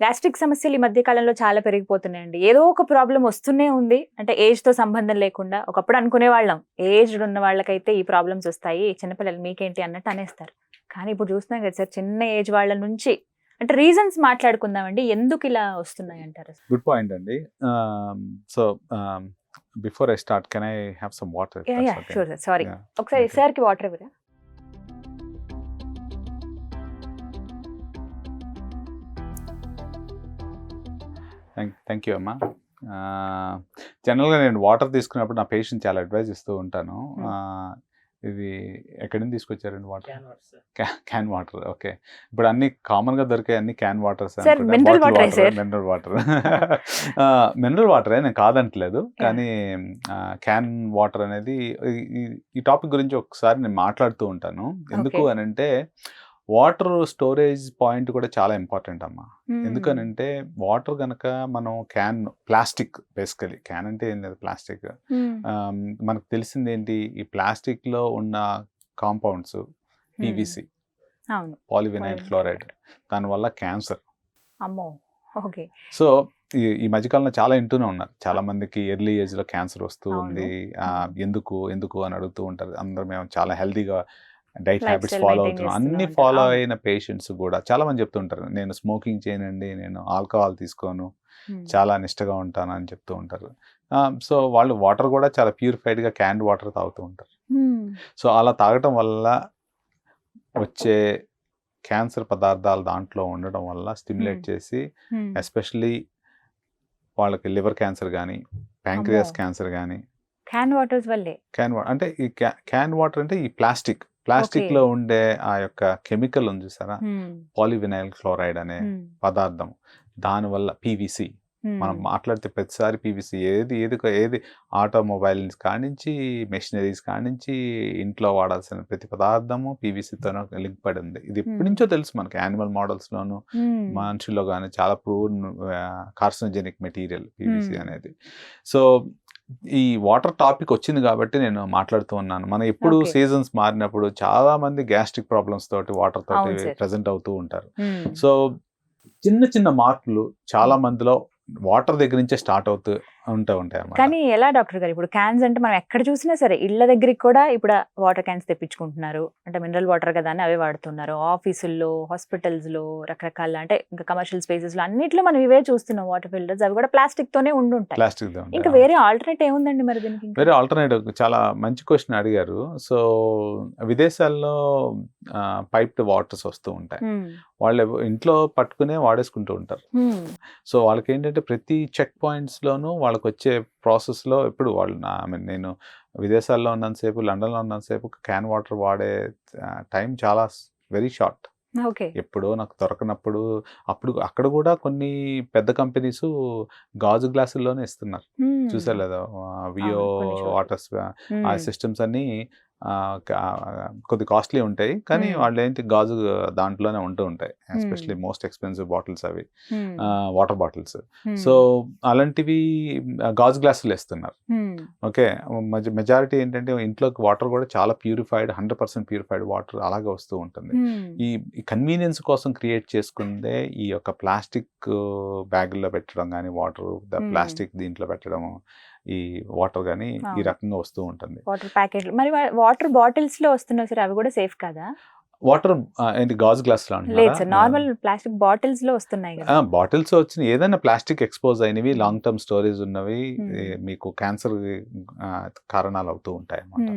Gastric సమస్యలు ఈ మధ్య కాలంలో చాలా పెరిగిపోతున్నాయండి. ఏదో ఒక ప్రాబ్లం వస్తూనే ఉంది. అంటే ఏజ్తో సంబంధం లేకుండా ఒకప్పుడు అనుకునే వాళ్ళం. ఏజ్ ఉన్న వాళ్ళకైతే ఈ ప్రాబ్లమ్స్ వస్తాయి. చిన్నపిల్లలు మీకేంటి అన్నట్టు అనేస్తారు. కానీ ఇప్పుడు చూస్తున్నాం కదా సార్ చిన్న ఏజ్ వాళ్ళ నుంచి అంటే రీజన్స్ మాట్లాడుకుందామండి. ఎందుకు ఇలా వస్తున్నాయి అంటారు గుడ్ పాయింట్ అండి. So before I start can I have some water? Sure sir. Sorry. ఒకసారి Okay. సార్కి వాటర్ ఇవ్వరా? థ్యాంక్ యూ అమ్మా. జనరల్గా నేను వాటర్ తీసుకున్నప్పుడు నా పేషెంట్ చాలా అడ్వైజ్ ఇస్తూ ఉంటాను. Hmm. ఇది ఎక్కడి నుంచి తీసుకొచ్చారండి వాటర్ క్యాన్ వాటర్ ఓకే ఇప్పుడు అన్ని కామన్గా దొరికే అన్ని can waters? Mineral water mineral వాటరే నేను కాదంటలేదు. కానీ క్యాన్ వాటర్ అనేది ఈ- టాపిక్ గురించి ఒకసారి నేను మాట్లాడుతూ ఉంటాను. ఎందుకు. అని అంటే వాటర్ స్టోరేజ్ పాయింట్ కూడా చాలా ఇంపార్టెంట్ అమ్మా. ఎందుకనంటే వాటర్ గనక మనం క్యాన్ ప్లాస్టిక్ బేసికలీ. క్యాన్ అంటే ఏం లేదు ప్లాస్టిక్. మనకు తెలిసింది ఏంటి? ఈ ప్లాస్టిక్లో ఉన్న కాంపౌండ్స్ పీవీసీ పాలివినైల్ క్లోరైడ్ దానివల్ల క్యాన్సర్. అమ్మో! ఓకే. సో ఈ మధ్యకాలంలో చాలా వింటూనే ఉన్నారు. చాలా మందికి ఎర్లీ ఏజ్లో క్యాన్సర్ వస్తూ. ఉంది. ఎందుకు? ఎందుకు? అని అడుగుతూ ఉంటారు. అందరూ మేము చాలా హెల్తీగా డైట్ హ్యాబిట్స్ ఫాలో అవుతున్నాం అన్ని. ఫాలో. అయిన పేషెంట్స్ కూడా చాలా మంది చెప్తుంటారు నేను స్మోకింగ్ చేయనండి నేను ఆల్కహాల్ తీసుకోను. చాలా నిష్టగా ఉంటాను అని చెప్తూ ఉంటారు సో వాళ్ళు వాటర్ కూడా చాలా ప్యూరిఫైడ్గా క్యాండ్ వాటర్ తాగుతూ ఉంటారు. సో అలా తాగటం వల్ల వచ్చే క్యాన్సర్ పదార్థాలు దాంట్లో ఉండడం వల్ల స్టిమ్యులేట్. చేసి. ఎస్పెషల్లీ వాళ్ళకి లివర్ క్యాన్సర్ కానీ ప్యాంక్రియాస్. క్యాన్సర్ కానీ క్యాన్ వాటర్స్ వల్లే క్యాన్ వాటర్ అంటే ఈ క్యాన్ వాటర్ అంటే ఈ ప్లాస్టిక్ ప్లాస్టిక్. లో ఉండే ఆ యొక్క కెమికల్ ఉంది చూసారా. పాలివినైల్ క్లోరైడ్ అనే. పదార్థం దానివల్ల పీవీసీ Hmm. మనం మాట్లాడితే ప్రతిసారి పీవీసీ ఏది ఏది ఏది ఆటోమొబైల్స్ కానించి మెషినరీస్ కానించి ఇంట్లో వాడాల్సిన ప్రతి పదార్థము పీవీసీతో లింక్ పడి ఉంది ఇది ఎప్పటి. నుంచో తెలుసు మనకి యానిమల్ మోడల్స్ లోను Hmm. మనుషుల్లో కానీ చాలా ప్రూవ్ కార్సినోజెనిక్ మెటీరియల్ పీవీసీ. అనేది సో ఈ వాటర్ టాపిక్ వచ్చింది కాబట్టి నేను మాట్లాడుతూ ఉన్నాను మనం ఎప్పుడు. సీజన్స్ మారినప్పుడు చాలా మంది గ్యాస్ట్రిక్ ప్రాబ్లమ్స్ తోటి వాటర్ తోటి. ప్రెసెంట్ అవుతూ ఉంటారు. సో చిన్న చిన్న మార్పులు చాలా మందిలో వాటర్ దగ్గర నుంచే స్టార్ట్ అవుతూ ఉంటూ ఉంటాయి కానీ ఎలా డాక్టర్ గారు? ఇప్పుడు క్యాన్స్ అంటే మనం ఎక్కడ చూసినా సరే ఇళ్ళ దగ్గరికి కూడా ఇప్పుడు వాటర్ క్యాన్స్ తెప్పించుకుంటున్నారు. అంటే మినరల్ వాటర్ కదా అని అవే వాడుతున్నారు. ఆఫీసుల్లో హాస్పిటల్స్లో రకరకాల అంటే ఇంకా కమర్షియల్ స్పేసెస్లో అన్నిట్లో మనం ఇవే చూస్తున్నాం వాటర్ ఫిల్టర్స్. అవి కూడా ప్లాస్టిక్ తోనే ఉండుంటాయి ప్లాస్టిక్ ఇంకా వేరే ఆల్టర్నేట్ ఏముందండి మరి దీనికి? వేరే ఆల్టర్నేటివ్ చాలా మంచి క్వశ్చన్ అడిగారు. సో విదేశాల్లో పైప్డ్ వాటర్స్ వస్తూ ఉంటాయి. వాళ్ళు ఇంట్లో పట్టుకునే వాడేసుకుంటూ ఉంటారు. సో వాళ్ళకి ఏంటంటే ప్రతి చెక్ పాయింట్స్ లోనూ వాళ్ళకి వచ్చే ప్రాసెస్లో ఎప్పుడు వాళ్ళు నా ఐ మీన్ నేను విదేశాల్లో ఉన్నంతసేపు లండన్లో ఉన్నంతసేపు క్యాన్ వాటర్ వాడే టైం చాలా వెరీ షార్ట్ ఓకే ఎప్పుడో నాకు దొరకనప్పుడు అప్పుడు అక్కడ కూడా కొన్ని పెద్ద కంపెనీస్ గాజు గ్లాసుల్లోనే ఇస్తున్నారు. చూసారు లేదా వియో. వాటర్స్. ఆ సిస్టమ్స్ అన్ని కొద్ది కాస్ట్లీ ఉంటాయి కానీ. వాళ్ళు ఏంటి గాజు దాంట్లోనే ఉంటూ ఉంటాయి. ఎస్పెషల్లీ మోస్ట్ ఎక్స్పెన్సివ్ బాటిల్స్ అవి. Water bottles. సో అలాంటివి గాజు గ్లాసులు ఇస్తున్నారు Hmm. ఓకే మెజారిటీ ఏంటంటే ఇంట్లోకి వాటర్ కూడా చాలా purified hundred percent purified water అలాగే వస్తూ ఉంటుంది. ఈ కన్వీనియన్స్ కోసం క్రియేట్ చేసుకుందే ఈ యొక్క ప్లాస్టిక్ బ్యాగుల్లో పెట్టడం కానీ వాటర్. ప్లాస్టిక్ దీంట్లో పెట్టడం ఈ వాటర్ కానీ ఈ. రకంగా వస్తూ ఉంటుంది. వాటర్ ప్యాకెట్లు. మరి వాటర్ బాటిల్స్లో వస్తున్నాయి సార్ అవి కూడా సేఫ్ కదా? వాటర్ ఏంటి గాజు గ్లాస్లో లేదు సార్ నార్మల్ ప్లాస్టిక్ బాటిల్స్లో వస్తున్నాయి కదా. బాటిల్స్ వచ్చిన ఏదైనా ప్లాస్టిక్ ఎక్స్పోజ్ అయినవి లాంగ్ టర్మ్ స్టోరేజ్ ఉన్నవి మీకు క్యాన్సర్ కారణాలు అవుతూ ఉంటాయి అన్నమాట.